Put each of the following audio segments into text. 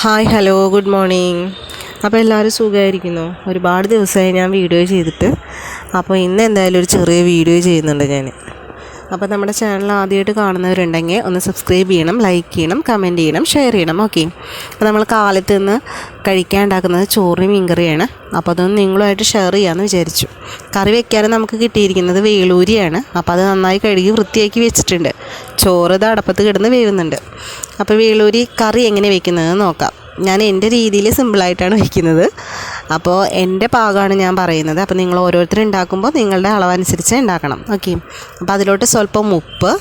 Hi hello good morning. അപ്പോൾ എല്ലാവരും സുഖമായിരിക്കുന്നു ഒരുപാട് ദിവസമായി ഞാൻ വീഡിയോ ചെയ്തിട്ട്. അപ്പോൾ ഇന്ന് എന്തായാലും ഒരു ചെറിയ വീഡിയോ ചെയ്യുന്നുണ്ട് ഞാൻ അപ്പോൾ നമ്മുടെ ചാനൽ ആദ്യമായിട്ട് കാണുന്നവരുണ്ടെങ്കിൽ ഒന്ന് സബ്സ്ക്രൈബ് ചെയ്യണം ലൈക്ക് ചെയ്യണം കമന്റ് ചെയ്യണം ഷെയർ ചെയ്യണം ഓക്കെ അപ്പോൾ നമ്മൾ കാലത്ത് നിന്ന് കഴിക്കാൻ ഉണ്ടാക്കുന്നത് ചോറും മീൻകറിയാണ് അപ്പോൾ അതൊന്ന് നിങ്ങളുമായിട്ട് ഷെയർ ചെയ്യാമെന്ന് വിചാരിച്ചു. കറി വെക്കാനും നമുക്ക് കിട്ടിയിരിക്കുന്നത് വേളൂരിയാണ്. അപ്പോൾ അത് നന്നായി കഴുകി വൃത്തിയാക്കി വെച്ചിട്ടുണ്ട്. ചോറ് ഇത് അടപ്പത്ത് കിടന്ന് വേവുന്നുണ്ട്. അപ്പോൾ വേളൂരി കറി എങ്ങനെ വെക്കുന്നതെന്ന് നോക്കാം. ഞാൻ എന്റെ രീതിയിൽ സിമ്പിളായിട്ടാണ് വയ്ക്കുന്നത് അപ്പോൾ എന്റെ പാകമാണ് ഞാൻ പറയുന്നത്. അപ്പോൾ നിങ്ങൾ ഓരോരുത്തരും ഉണ്ടാക്കുമ്പോൾ നിങ്ങളുടെ അളവനുസരിച്ച് ഉണ്ടാക്കണം. ഓക്കെ അപ്പോൾ അതിലോട്ട് സ്വല്പം ഉപ്പ്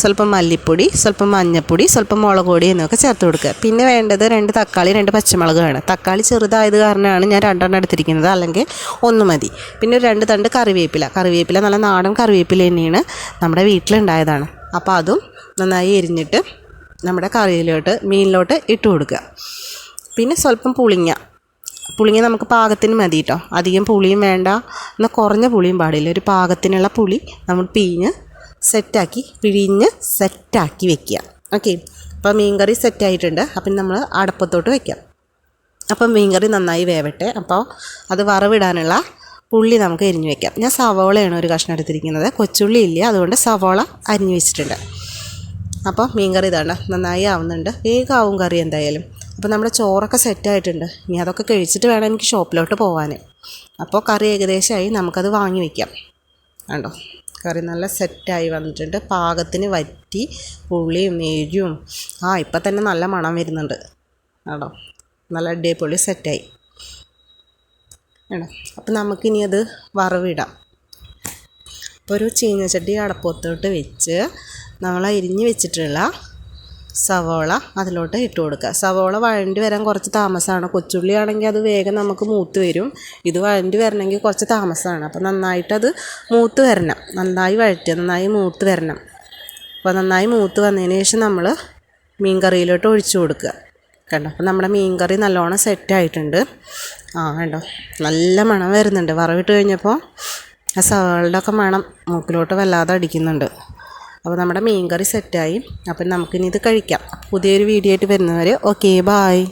സ്വല്പം മല്ലിപ്പൊടി സ്വല്പം മഞ്ഞൾപ്പൊടി സ്വല്പം മുളക് പൊടി എന്നൊക്കെ ചേർത്ത് കൊടുക്കുക. പിന്നെ വേണ്ടത് രണ്ട് തക്കാളി രണ്ട് പച്ചമുളകാണ്. തക്കാളി ചെറുതായത് കാരണമാണ് ഞാൻ രണ്ടെണ്ണം എടുത്തിരിക്കുന്നത്. അല്ലെങ്കിൽ ഒന്ന് മതി. പിന്നെ ഒരു രണ്ട് തണ്ട് കറിവേപ്പില. കറിവേപ്പില നല്ല നാടൻ കറിവേപ്പില തന്നെയാണ് നമ്മുടെ വീട്ടിലുണ്ടായതാണ്. അപ്പോൾ അതും നന്നായി എരിഞ്ഞിട്ട് നമ്മുടെ കറിയിലോട്ട് മീനിലോട്ട് ഇട്ട് കൊടുക്കുക. പിന്നെ സ്വല്പം പുളിങ്ങ. പുളിങ്ങ നമുക്ക് പാകത്തിന് മതി കേട്ടോ അധികം പുളിയും വേണ്ട. എന്നാൽ കുറഞ്ഞ പുളിയും പാടില്ല. ഒരു പാകത്തിനുള്ള പുളി നമ്മൾ പിഴിഞ്ഞ് സെറ്റാക്കി പിഴിഞ്ഞ് സെറ്റാക്കി വെക്കുക. ഓക്കെ? അപ്പോൾ മീൻകറി സെറ്റായിട്ടുണ്ട്. അപ്പം നമ്മൾ അടപ്പത്തോട്ട് വെക്കാം. അപ്പം മീൻകറി നന്നായി വേവട്ടെ. അപ്പോൾ അത് വറവിടാനുള്ള പുള്ളി നമുക്ക് അരിഞ്ഞു വെക്കാം. ഞാൻ സവോളയാണ് ഒരു കഷ്ണം എടുത്തിരിക്കുന്നത്. കൊച്ചുള്ളി ഇല്ല. അതുകൊണ്ട് സവോള അരിഞ്ഞു വെച്ചിട്ടുണ്ട്. അപ്പോൾ മീൻകറി ഇതാണ് നന്നായി ആവുന്നുണ്ട്. വേഗം ആവും കറി എന്തായാലും. അപ്പോൾ നമ്മുടെ ചോറൊക്കെ സെറ്റായിട്ടുണ്ട്. ഇനി അതൊക്കെ കഴിച്ചിട്ട് വേണം എനിക്ക് ഷോപ്പിലോട്ട് പോകാൻ അപ്പോൾ കറി ഏകദേശമായി നമുക്കത് വാങ്ങി വയ്ക്കാം കണ്ടോ? കറി നല്ല സെറ്റായി വന്നിട്ടുണ്ട്. പാകത്തിന് വറ്റി പുളിയും എരിവും ആ ഇപ്പം തന്നെ നല്ല മണം വരുന്നുണ്ട്. കേട്ടോ നല്ല അടിപൊളി സെറ്റായി. വേണം അപ്പം നമുക്കിനി അത് വറവിടാം. അപ്പോൾ ഒരു ചീഞ്ഞച്ചട്ടി അടപ്പത്തോട്ട് വെച്ച് നമ്മൾ അരിഞ്ഞ് വെച്ചിട്ടുള്ള സവോള അതിലോട്ട് ഇട്ട് കൊടുക്കുക. സവോള വഴണ്ടി വരാൻ കുറച്ച് താമസമാണ്. കൊച്ചുള്ളി ആണെങ്കിൽ അത് വേഗം നമുക്ക് മൂത്ത് വരും. ഇത് വഴണ്ടി വരണമെങ്കിൽ കുറച്ച് താമസമാണ്. അപ്പോൾ നന്നായിട്ടത് മൂത്ത് വരണം. നന്നായി വഴറ്റുക. നന്നായി മൂത്ത് വരണം. അപ്പോൾ നന്നായി മൂത്ത് വന്നതിന് ശേഷം നമ്മൾ മീൻ കറിയിലോട്ട് ഒഴിച്ചു കൊടുക്കുക. കണ്ടോ? അപ്പോൾ നമ്മുടെ മീൻ കറി നല്ലോണം സെറ്റായിട്ടുണ്ട് ആ കണ്ടോ? നല്ല മണം വരുന്നുണ്ട്. വറവിട്ട് കഴിഞ്ഞപ്പോൾ ആ സവാളുടെ ഒക്കെ മണം മൂക്കിലോട്ട് വല്ലാതെ അടിക്കുന്നുണ്ട്. അപ്പോൾ നമ്മുടെ മീൻ കറി സെറ്റായി അപ്പം നമുക്കിനി ഇത് കഴിക്കാം. പുതിയൊരു വീഡിയോ ആയിട്ട് വരുന്നവരെ ഓക്കെ ബായ്